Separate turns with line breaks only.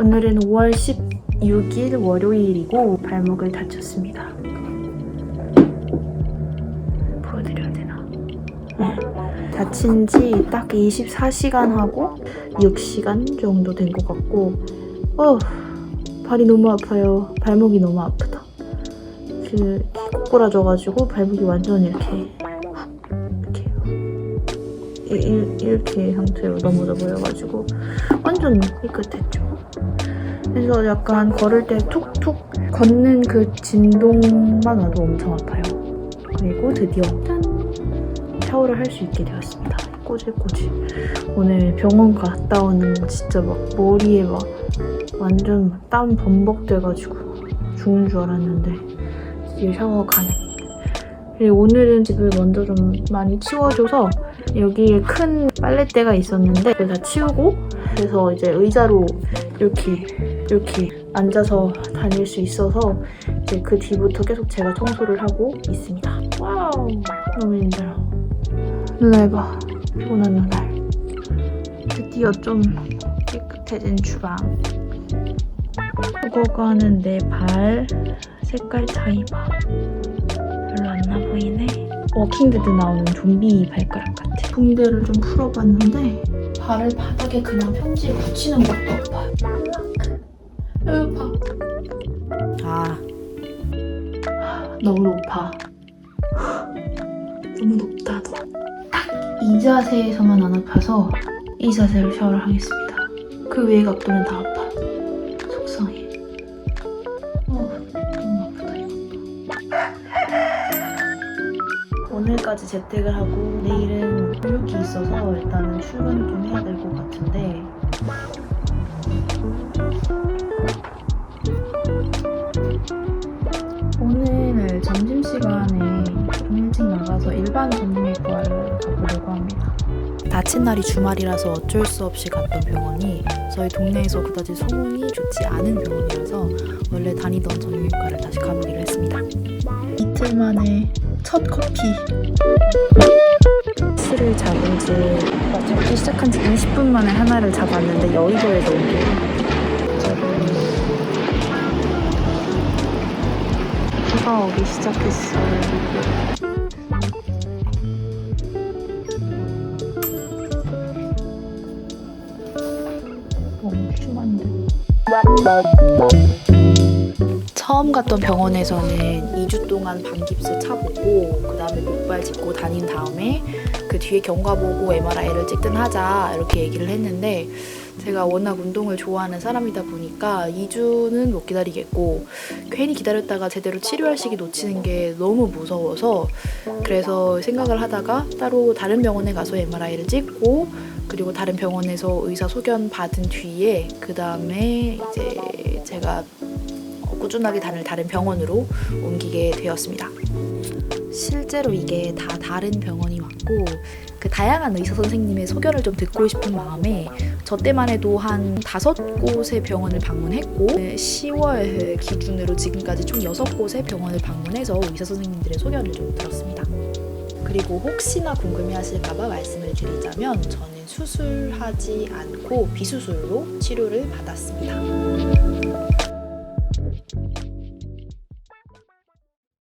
오늘은 5월 16일 월요일이고 발목을 다쳤습니다. 보여드려야 되나? 네. 다친 지 딱 24시간 하고 6시간 정도 된 것 같고 어 발이 너무 아파요. 발목이 너무 아프다. 그 꼬꾸라져가지고 발목이 완전 이렇게 이렇게 이렇게 형태로 넘어져 버려가지고 완전 삐끗했죠. 그래서 약간 걸을 때 툭툭 걷는 그 진동만 와도 엄청 아파요. 그리고 드디어 짠! 샤워를 할 수 있게 되었습니다. 꼬질꼬질. 오늘 병원 갔다 오는 거 진짜 막 머리에 막 완전 막땀 범벅 돼가지고 죽는 줄 알았는데 이제 샤워 가능. 그리고 오늘은 집을 먼저 좀 많이 치워줘서 여기에 큰 빨래대가 있었는데 다 치우고 그래서 이제 의자로 이렇게 이렇게 앉아서 다닐 수 있어서 이제 그 뒤부터 계속 제가 청소를 하고 있습니다. 와우 너무 힘들어. 누나 해봐 피곤한 누나. 드디어 좀 깨끗해진 주방. 수거가는 내 발 색깔 차이 봐. 별로 안 나 보이네. 워킹데드 나오는 좀비 발가락 같아. 붕대를 좀 풀어봤는데 발을 바닥에 그냥 편지에 붙이는 것도 아파요. 봐. 아 너무 높아. 너무 높다 너. 딱이 자세에서만 안 아파서 이 자세로 샤워를 하겠습니다. 그 외의 각도는 다 아파요. 속상해. 어, 너무 아프다 이거. 오늘까지 재택을 하고 내일은 교육이 있어서 일단은 출근을 좀 해야 될 것 같은데 시간에 좀 일찍 나가서 일반 정형외과를 가보려고 합니다.
다친 날이 주말이라서 어쩔 수 없이 갔던 병원이 저희 동네에서 그다지 소문이 좋지 않은 병원이라서 원래 다니던 정형외과를 다시 가보기로 했습니다.
이틀 만에 첫 커피. 스를 잡은 지, 어, 잡기 시작한 지 20분 만에 하나를 잡았는데 여의도에서 온 게. 비가 오기 심한데.
처음 갔던 병원에서는 2주 동안 반깁스 차보고 그 다음에 목발 짚고 다닌 다음에 그 뒤에 경과 보고 MRI를 찍든 하자 이렇게 얘기를 했는데 제가 워낙 운동을 좋아하는 사람이다 보니까 2주는 못 기다리겠고 괜히 기다렸다가 제대로 치료할 시기 놓치는 게 너무 무서워서 그래서 생각을 하다가 따로 다른 병원에 가서 MRI를 찍고 그리고 다른 병원에서 의사 소견 받은 뒤에 그 다음에 이제 제가 꾸준하게 다닐 다른 병원으로 옮기게 되었습니다. 실제로 이게 다 다른 병원이 맞고 그 다양한 의사 선생님의 소견을 좀 듣고 싶은 마음에 저 때만 해도 한 다섯 곳의 병원을 방문했고 10월 기준으로 지금까지 총 여섯 곳의 병원을 방문해서 의사 선생님들의 소견을 좀 들었습니다. 그리고 혹시나 궁금해하실까봐 말씀을 드리자면 저는 수술하지 않고 비수술로 치료를 받았습니다.